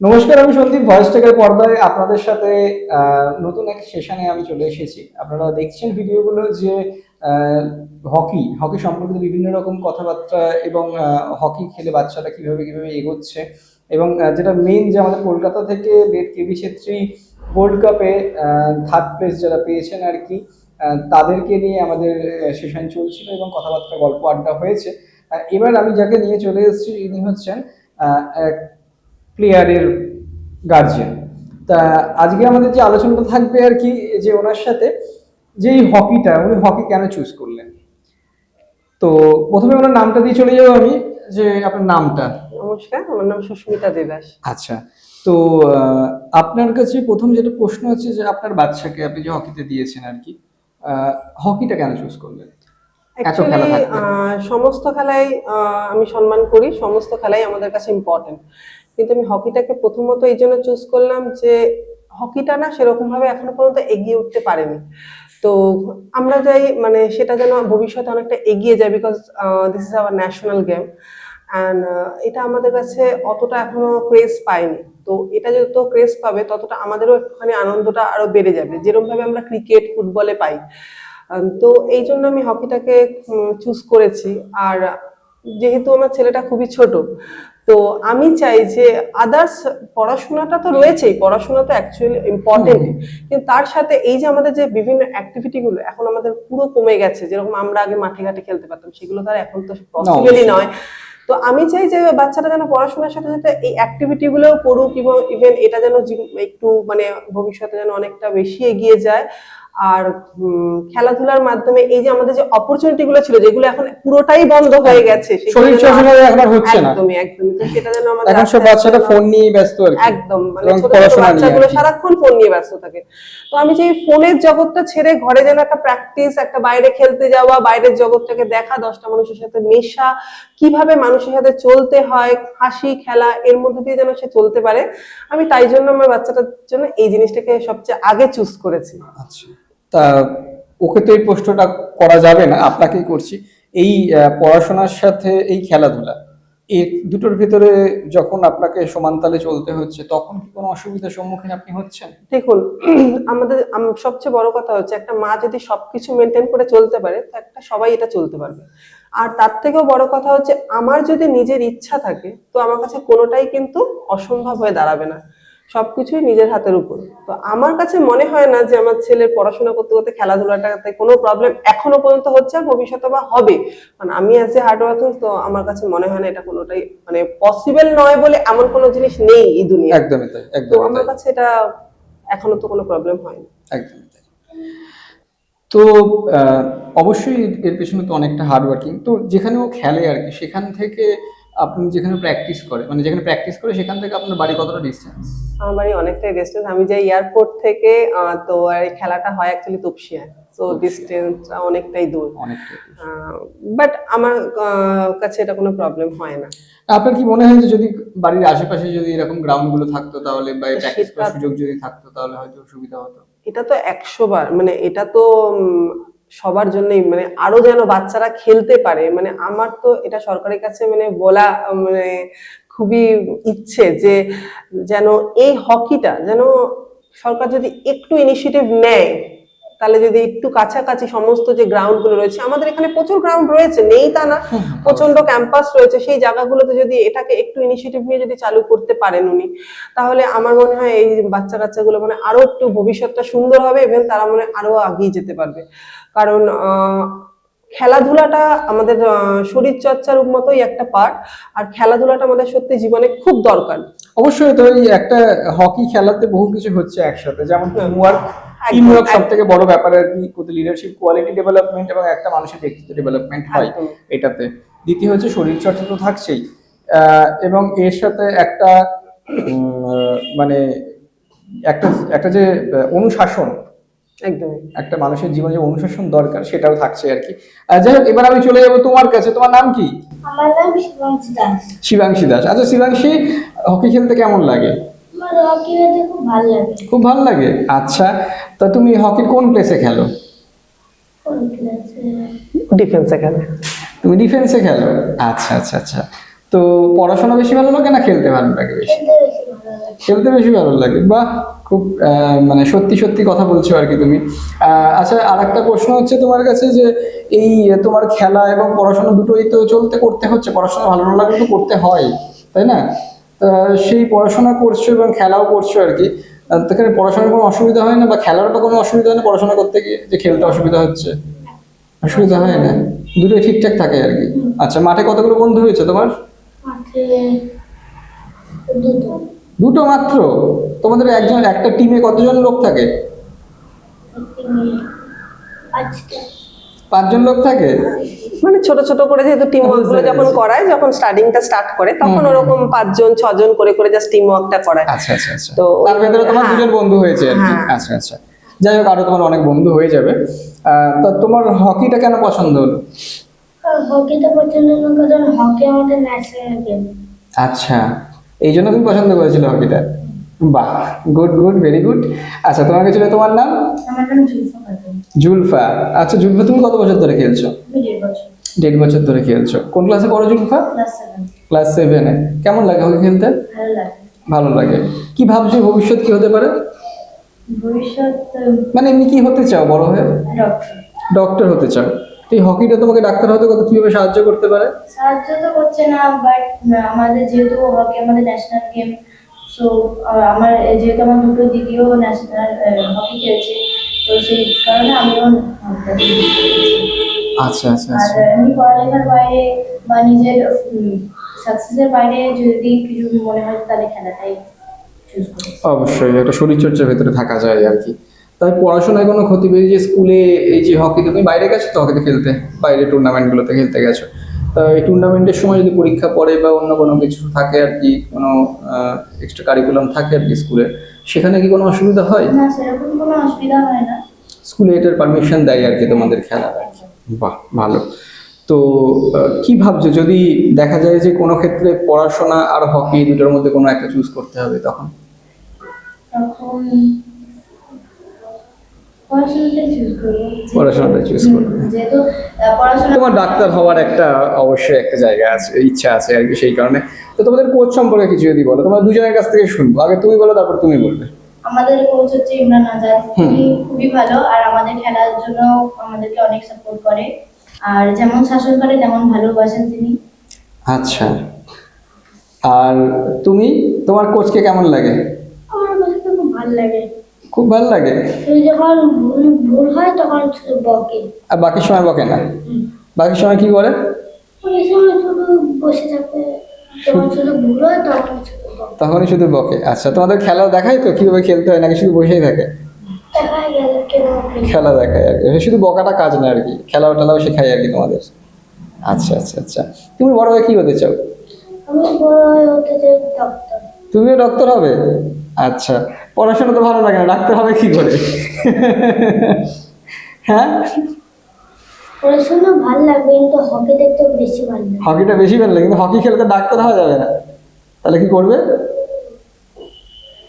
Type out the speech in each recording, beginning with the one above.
নমস্কার, আমি সন্দীপ ভয়েস টেকের পর্দায় আপনাদের সাথে নতুন এক সেশনে আমি চলে এসেছি। আপনারা দেখছেন ভিডিওগুলো যে হকি হকি সম্পর্কিত বিভিন্ন রকম কথাবার্তা এবং হকি খেলে বাচ্চারা কীভাবে কীভাবে এগোচ্ছে এবং যেটা মেইন যে আমাদের কলকাতা থেকে Ved K B Chhetri world কাপে থার্ড প্লেস যারা পেয়েছেন আর কি তাদেরকে নিয়ে আমাদের সেশন চলছিল এবং কথাবার্তা, গল্প, আড্ডা হয়েছে। এবার আমি যাকে নিয়ে চলে এসেছি, ইনি হচ্ছেন প্লেয়ারের গার্জিয়ান তা আজকে আমাদের যে আলোচনাটা থাকবে আর কি যে ওনার সাথে যে এই হকিটা উনি হকি কেন চুজ করলেন? তো প্রথমে ওনার নামটা দিয়ে চলে যাব আমি যে আপনার নামটা। নমস্কার আমার নাম সুস্মিতা দেদাস আচ্ছা তো আপনার কাছে প্রথম যেটা প্রশ্ন হচ্ছে যে আপনার বাচ্চাকে আপনি যে হকিতে দিয়েছেন আর কি হকিটা কেন চুজ করলেন? সমস্ত খেলাই আমি সম্মান করি সমস্ত খেলাই আমাদের কাছে ইম্পর্টেন্ট কিন্তু আমি হকিটাকে প্রথমত এই জন্য চুজ করলাম যে হকিটা না সেরকম ভাবে এখনও পর্যন্ত এগিয়ে উঠতে পারেনি। তো আমরা যাই মানে সেটা যেন ভবিষ্যতে অনেকটা এগিয়ে যায় because this is our national game and এটা আমাদের কাছে অতটা এখনও ক্রেজ পায়নি। তো এটা যত ক্রেজ পাবে, ততটা আমাদেরও একটুখানি আনন্দটা আরও বেড়ে যাবে। যেরকম ভাবে আমরা ক্রিকেট ফুটবলে পাই। তো এই জন্য আমি হকিটাকে চুজ করেছি। আর যেহেতু আমার ছেলেটা খুবই ছোট তো আমি চাই যে আদার্স পড়াশোনাটা তো রয়েছেই পড়াশোনা তো অ্যাকচুয়ালি ইম্পর্টেন্ট কিন্তু তার সাথে এই যে আমাদের যে বিভিন্ন অ্যাক্টিভিটি গুলো এখন আমাদের পুরো কমে গেছে যেরকম আমরা আগে মাঠে ঘাটে খেলতে পারতাম সেগুলো তো আর এখন তো পসিবলই নয়। তো আমি চাই যে বাচ্চারা যেন পড়াশোনার সাথে সাথে এই অ্যাক্টিভিটি গুলোও করুক এবং ইভেন এটা যেন একটু মানে ভবিষ্যতে যেন অনেকটা বেশি এগিয়ে যায়। আর খেলাধুলার মাধ্যমে এই যে আমাদের যে অপরচুনিটি গুলো ছিল যেগুলো এখন পুরোটাই বন্ধ হয়ে গেছে শরীর চর্চা এখন হচ্ছে না। একদমই একদমই। তো সেটা যেন আমাদের এখন সব আস্তে আস্তে বাচ্চারা ফোন নিয়ে ব্যস্ত আর একদম মানে ছোট নিয়ে বাচ্চাগুলো সারাক্ষণ ফোন নিয়ে ব্যস্ত থাকে। তো আমি যে ফোনের জগৎটা ছেড়ে ঘরে যেন একটা প্র্যাকটিস একটা বাইরে খেলতে যাওয়া বাইরের জগৎটাকে দেখা দশটা মানুষের সাথে মেশা কীভাবে মানুষের সাথে চলতে হয় হাসি খেলা এর মধ্যে দিয়ে যেন সে চলতে পারে আমি তাই জন্য আমার বাচ্চাটার জন্য এই জিনিসটাকে সবচেয়ে আগে চুজ করেছি। আচ্ছা। তা ওকে তো এই প্রশ্নটা করা যাবে না, আপনাকেই করছি। এই পড়াশোনার সাথে এই খেলাধুলা, এই দুটোর ভিতরে যখন আপনাকে সমানতালে চলতে হচ্ছে, তখন কি কোনো অসুবিধার সম্মুখীন আপনি হচ্ছেন? দেখুন, আমাদের, আম- সবচেয়ে বড় কথা হচ্ছে, একটা মা যদি সবকিছু মেনটেন করে চলতে পারে, তো একটা সবাই এটা চলতে পারবে। আর তার থেকেও বড় কথা হচ্ছে, আমার যদি নিজের ইচ্ছা থাকে, তো আমার কাছে কোনোটাই কিন্তু অসম্ভব হয়ে দাঁড়াবে না। সবকিছুই নিজের হাতের উপর। তো আমার কাছে মনে হয় না যে আমার ছেলের পড়াশোনা করতে করতে খেলাধুলাটাতে কোনো প্রবলেম এখনও পর্যন্ত হচ্ছে আর ভবিষ্যতে বা হবে। মানে আমি অ্যাজ এ হার্ড ওয়ার্কিং তো আমার কাছে মনে হয় না এটা কোনোটাই মানে পসিবল নয় বলে এমন কোনো জিনিস নেই এই দুনিয়া একদমই তাই তো একদমই আমার কাছে এটা এখনও তো কোনো প্রবলেম হয়নি একদমই তাই। তো আহ, অবশ্যই এর- পেছনে তো অনেকটা হার্ড ওয়ার্কিং তো যেখানে ও খেলে আর কি সেখান থেকে আপনি যেখানে প্র্যাকটিস করে মানে যেখানে প্র্যাকটিস করে সেখান থেকে আপনার বাড়ি কতটা ডিস্টেন্স আমার বাড়ি অনেকটাই ডিস্টেন্স আমি যাই এয়ারপোর্ট থেকে তো আর এই খেলাটা হয় অ্যাকচুয়ালি তুপসিয়ায় তো ডিস্টেন্স অনেকটাই দূর। অনেকটাই বাট আমার কাছে এটা কোনো প্রবলেম হয় না। আপনার কি মনে হয় যে যদি বাড়ির আশেপাশে যদি এরকম গ্রাউন্ডগুলো থাকতো তাহলে বা প্র্যাকটিস করার সুযোগ যদি থাকতো তাহলে হয়তো সুবিধা হতো? এটা তো একশো বার মানে এটা তো সবার জন্যই মানে আরও যেন বাচ্চারা খেলতে পারে মানে আমার তো এটা সরকারের কাছে মানে বলা মানে খুবই ইচ্ছে যে যেন এই হকিটা যেন সরকার যদি একটু ইনিশিয়েটিভ নেয় তাহলে যদি একটু কাছাকাছি সমস্ত যে গ্রাউন্ডগুলো রয়েছে আমাদের এখানে প্রচুর গ্রাউন্ড রয়েছে নেই তা না প্রচণ্ড ক্যাম্পাস রয়েছে সেই জায়গাগুলোতে যদি এটাকে একটু ইনিশিয়েটিভ নিয়ে যদি চালু করতে পারেন উনি তাহলে আমার মনে হয় এই বাচ্চা কাচ্চাগুলো মানে আরও একটু ভবিষ্যৎটা সুন্দর হবে এবং তারা মানে আরও এগিয়ে যেতে পারবে। কারণ খেলাধুলাটা আমাদের শরীর চর্চার মতোই একটা পার্ট আর খেলাধুলাটা আমাদের সত্যি জীবনে খুব দরকার। অবশ্যই তো এই একটা হকি খেলাতে বহু কিছু হচ্ছে একসাথে। যেমন হুম। টিম ওয়ার্ক একদম, টিম ওয়ার্ক সব থেকে বড় ব্যাপার আর কি লিডারশিপ কোয়ালিটি ডেভেলপমেন্ট এবং একটা মানুষের ব্যক্তিত্ব ডেভেলপমেন্ট হয় এটাতে। দ্বিতীয় হচ্ছে শরীর চর্চা তো থাকছেই। এবং এর সাথে একটা মানে একটা একটা যে অনুশাসন একদমই। একটা মানুষের জীবনে যে অনুশাসন দরকার সেটাও থাকছে আর কি। যাই হোক এবার আমি চলে যাব তোমার কাছে। তোমার নাম কি? আমার নাম শিবাংশী দাস। শিবাংশী দাস। আচ্ছা শিবাংশী হকি খেলতে কেমন লাগে? আমার হকি খেলতে খুব ভালো লাগে। খুব ভালো লাগে? আচ্ছা তা তুমি হকি কোন প্লেসে খেলো? ডিফেন্সে খেলো। তুমি ডিফেন্সে খেলো? আচ্ছা আচ্ছা আচ্ছা। তো পড়াশোনা বেশি ভালো লাগে না খেলতে ভালো লাগে বেশি? খেলতে বেশি ভালো লাগে। খেলতে বেশি ভালো লাগে। বাহ! খুব মানে সত্যি সত্যি কথা বলছো আর কি তুমি। আচ্ছা আর একটা প্রশ্ন হচ্ছে তোমার কাছে যে এই তোমার খেলা এবং পড়াশোনা দুটোই তো চলতে করতে হচ্ছে পড়াশোনা ভালো না লাগলে তো করতে হয় তাই না? সেই পড়াশোনা করছ এবং খেলাও করছ আর কি। আহ, তো এখানে পড়াশোনার কোনো অসুবিধা হয় না বা খেলার তো কোনো অসুবিধা হয় না পড়াশোনা করতে গিয়ে যে খেলতে অসুবিধা হচ্ছে? অসুবিধা হয় না? দুটোই ঠিকঠাক থাকে আর কি। আচ্ছা মাঠে কতগুলো বন্ধু হয়েছে তোমার? মাঠে দুটো। দুটো মাত্র? তোমাদের একজন একটা টিমে কতজন লোক থাকে? পাঁচজন লোক থাকে? মানে ছোট ছোট করে যেহেতু টিম ওয়ার্কগুলো যখন করায় যখন স্টার্টিংটা স্টার্ট করে তখন ওরকম পাঁচজন ছজন করে করে জাস্ট টিম ওয়ার্কটা করায়। আচ্ছা আচ্ছা আচ্ছা। তো তার ভেতরে তোমার হ্যাঁ। দুজন বন্ধু হয়েছে আর কি। হ্যাঁ। আচ্ছা আচ্ছা। যাই হোক আরও তোমার অনেক বন্ধু হয়ে যাবে। আহ, তা তোমার হকিটা কেন পছন্দ হলো? হকিটা পছন্দ না কারণ হকি আমাদের ন্যাশনাল গেম আচ্ছা। এই জন্য তুমি পছন্দ করেছিলে হকিটা। বাহ গুড গুড ভেরি গুড আচ্ছা তোমার কাছে তোমার নাম? জুলফা আচ্ছা জুলফা তুমি কত বছর ধরে খেলছো? দেড় বছর। ধরে খেলছো। কোন ক্লাসে পড়ো জুলফা? ক্লাস সেভেনে কেমন লাগে হকি খেলতে? ভালো লাগে। কি ভাবছ ভবিষ্যৎ কি হতে পারে? ভবিষ্যৎ মানে এমনি কি হতে চাও বড় হয়ে? ডক্টর হতে চাও। তো এই হকিটা তোমাকে ডাক্তার হতে কত কীভাবে সাহায্য করতে পারে? সাহায্য তো করছে না বাট আমাদের যেহেতু হকি আমাদের ন্যাশনাল গেম সো আমার যেহেতু আমার দুটো দিদিও ন্যাশনাল হকি খেলছে তো সেই কারণে আমিও খেলছি। আচ্ছা আচ্ছা আর এমনি পড়ালেখার বাইরে বা নিজের সাকসেসের বাইরে যদি কিছু মনে হয় তাহলে খেলাটাই অবশ্যই একটা শরীরচর্চার ভেতরে থাকা যায় আর কি। তাই পড়াশোনায় কোনো ক্ষতি পেয়ে যে স্কুলে এই যে হকি তুমি বাইরে গেছো তো হকিতে খেলতে? বাইরে টুর্নামেন্টগুলোতে খেলতে গেছো। তা এই টুর্নামেন্টের সময় যদি পরীক্ষা পড়ে বা অন্য কোনো কিছু থাকে আর কি কোনো এক্সট্রা কারিকুলাম থাকে আর কি স্কুলে সেখানে কি কোনো অসুবিধা হয়? না সেরকম কোনো অসুবিধা হয় না। স্কুলে এটার পারমিশন দেয় আর কি তোমাদের খেলা। বাহ ভালো। তো কি ভাবছ? যদি দেখা যায় যে কোনো ক্ষেত্রে পড়াশোনা আর হকি দুটোর মধ্যে কোনো একটা চুজ করতে হবে তখন? তখন পড়াশোনাটাই চুজ করব। পড়াশোনাটা তোমার ডাক্তার হওয়ার একটা অবশ্যই একটা জায়গা আছে ইচ্ছা আছে আর কি সেই কারণে। তো তোমাদের কোচ সম্পর্কে কিছু যদি বলো তোমার দুজনের কাছ থেকে শুনব। আগে তুমি বলো তারপর তুমি বলবে। আমাদের কোচ হচ্ছে ইমরান আজাদ। তিনি খুবই ভালো আর আমাদের খেলার জন্য আমাদেরকে অনেক সাপোর্ট করে। আর যেমন শাসন করে তেমন ভালোবাসেন তিনি। আচ্ছা। আর তুমি তোমার কোচকে কেমন লাগে? আমার তো খুব ভালো লাগে। খুব ভালো লাগে। যখন ভুল ভুল হয় তখন বকে। আর বাকি সময় বকে না? বাকি সময় কি করে? তখনই শুধু বকে। আচ্ছা তোমাদের খেলা দেখায় তো? কীভাবে খেলতে হয়? নাকি শুধু বসেই থাকে? খেলা দেখায় আর কি। শুধু বকাটা কাজ না আর কি। খেলাও টেলাও শেখায় আর কি তোমাদের। আচ্ছা আচ্ছা আচ্ছা। তুমি বড় হয়ে কি হতে চাও? তুমিও ডক্টর হবে? আচ্ছা। পড়াশোনা তো ভালো লাগে না ডাক্তার হবে কি করে? হ্যাঁ? পড়াশোনা ভালো লাগবে কিন্তু হকি দেখতে বেশি ভালো লাগে। হকিটা বেশি ভালো লাগে কিন্তু হকি খেলে তো ডাক্তার হওয়া যাবে না। তাহলে কি করবে?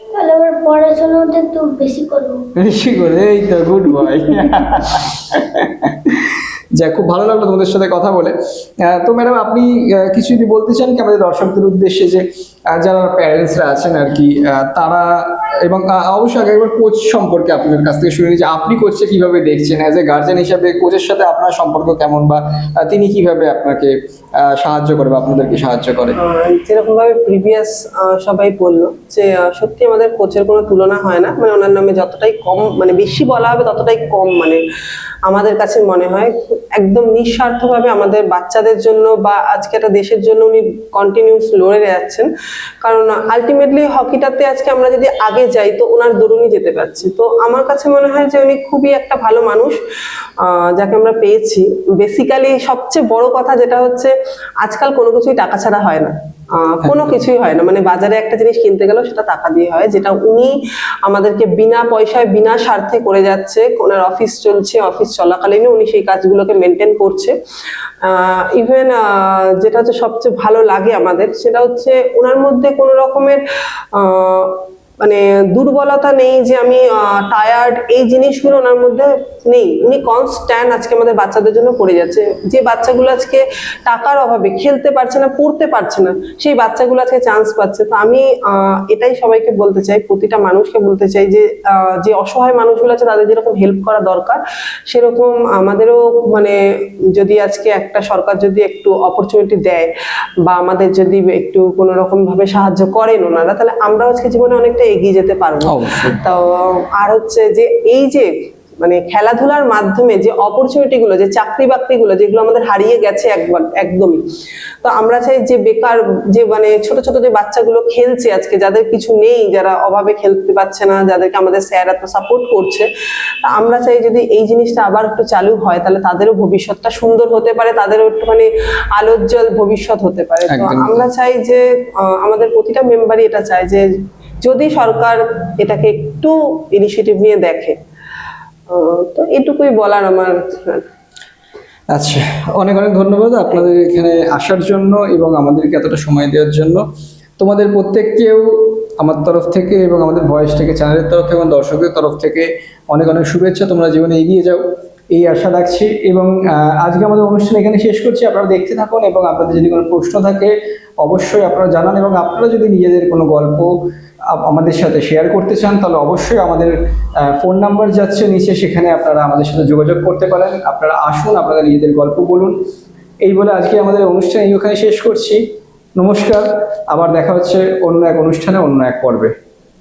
তাহলে আবার পড়াশোনাটা একটু বেশি করব। বেশি করে এই তো গুড বয় যা খুব ভালো লাগল তোমাদের সাথে কথা বলে। তো ম্যাডাম আপনি কিছু যদি বলতে চান কি আমাদের দর্শকদের উদ্দেশ্যে যে যারা প্যারেন্টসরা আছেন আর কি তারা এবং অবশ্যই আগে একবার কোচ সম্পর্কে আপনাদের কাছ থেকে শুনে যে আপনি কোচকে কীভাবে দেখছেন? অ্যাজ এ গার্জেন হিসাবে কোচের সাথে আপনার সম্পর্ক কেমন বা তিনি কীভাবে আপনাকে সাহায্য করে বা আপনাদেরকে সাহায্য করে? যেরকমভাবে প্রিভিয়াস সবাই বলল যে সত্যি আমাদের কোচের কোনো তুলনা হয় না। মানে ওনার নামে যতটাই কম মানে বেশি বলা হবে ততটাই কম মানে আমাদের কাছে মনে হয় একদম নিঃস্বার্থভাবে আমাদের বাচ্চাদের জন্য বা আজকে একটা দেশের জন্য উনি কন্টিনিউস লড়ে যাচ্ছেন। কারণ আলটিমেটলি হকিটাতে আজকে আমরা যদি আগে যাই, তো ওনার দরুনই যেতে পারছি। তো আমার কাছে মনে হয় যে উনি খুবই একটা ভালো মানুষ যাকে আমরা পেয়েছি। বেসিক্যালি সবচেয়ে বড় কথা যেটা হচ্ছে, আজকাল কোনো কিছুই টাকা ছাড়া হয় না। কোনো কিছুই হয় না। মানে বাজারে একটা জিনিস কিনতে গেলেও সেটা টাকা দিয়ে হয় যেটা উনি আমাদেরকে বিনা পয়সায় বিনা স্বার্থে করে যাচ্ছে। ওনার অফিস চলছে অফিস চলাকালীনও উনি সেই কাজগুলোকে মেনটেন করছে। ইভেন যেটা হচ্ছে সবচেয়ে ভালো লাগে আমাদের সেটা হচ্ছে ওনার মধ্যে কোনো রকমের আহ, মানে দুর্বলতা নেই যে আমি টায়ার্ড এই জিনিসগুলো ওনার মধ্যে নেই। উনি কনস্ট্যান্ট আজকে আমাদের বাচ্চাদের জন্য পড়ে যাচ্ছে। যে বাচ্চাগুলো আজকে টাকার অভাবে খেলতে পারছে না, পড়তে পারছে না, সেই বাচ্চাগুলো আজকে চান্স পাচ্ছে। তো আমি এটাই সবাইকে বলতে চাই, প্রতিটা মানুষকে বলতে চাই যে যে অসহায় মানুষগুলো আছে তাদের যেরকম হেল্প করা দরকার, সেরকম আমাদেরও মানে যদি আজকে একটা সরকার যদি একটু অপরচুনিটি দেয় বা আমাদের যদি একটু কোনো রকম ভাবে সাহায্য করেন ওনারা, তাহলে আমরাও আজকে জীবনে অনেকটা এগিয়ে যেতে পারব। তো আর হচ্ছে যে এই যে মানে খেলাধুলার মাধ্যমে যে অপরচুনিটি গুলো যে চাকরি বাকরি গুলো যেগুলো আমাদের হারিয়ে গেছে একবার একদমই। তো আমরা চাই যে বেকার যে মানে ছোট ছোট যে বাচ্চাগুলো খেলছে আজকে যাদের কিছু নেই যারা অভাবে খেলতে পারছে না যাদেরকে আমাদের স্যার এত সাপোর্ট করছে তা আমরা চাই যদি এই জিনিসটা আবার একটু চালু হয় তাহলে তাদেরও ভবিষ্যৎটা সুন্দর হতে পারে তাদেরও একটু মানে আলোজ্জ্বল ভবিষ্যৎ হতে পারে। তো আমরা চাই যে আমাদের প্রতিটা মেম্বারই এটা চায় যে যদি সরকার এটাকে একটু ইনিশিয়েটিভ নিয়ে দেখে তো এটুকুই বলার আমার আচ্ছা অনেক অনেক ধন্যবাদ আপনাদের এখানে আসার জন্য এবং আমাদেরকে এতটা সময় দেওয়ার জন্য। তোমাদের প্রত্যেককেও আমার তরফ থেকে এবং আমাদের ভয়েস থেকে চ্যানেলের তরফ থেকে এবং দর্শকের তরফ থেকে অনেক অনেক শুভেচ্ছা। তোমরা জীবনে এগিয়ে যাও। এই আশা রাখছি এবং আজকে আমাদের অনুষ্ঠান এখানে শেষ করছি। আপনারা দেখতে থাকুন এবং আপনাদের যদি কোনো প্রশ্ন থাকে, অবশ্যই আপনারা জানান এবং আপনারা যদি নিজেদের কোনো গল্প আমাদের সাথে শেয়ার করতে চান, তাহলে অবশ্যই আমাদের ফোন নাম্বার যাচ্ছে নিচে, সেখানে আপনারা আমাদের সাথে যোগাযোগ করতে পারেন। আপনারা আসুন, আপনারা নিজেদের গল্প বলুন। এই বলে আজকে আমাদের অনুষ্ঠান এই ওখানে শেষ করছি। নমস্কার, আবার দেখা হচ্ছে অন্য এক অনুষ্ঠানে, অন্য এক পর্বে।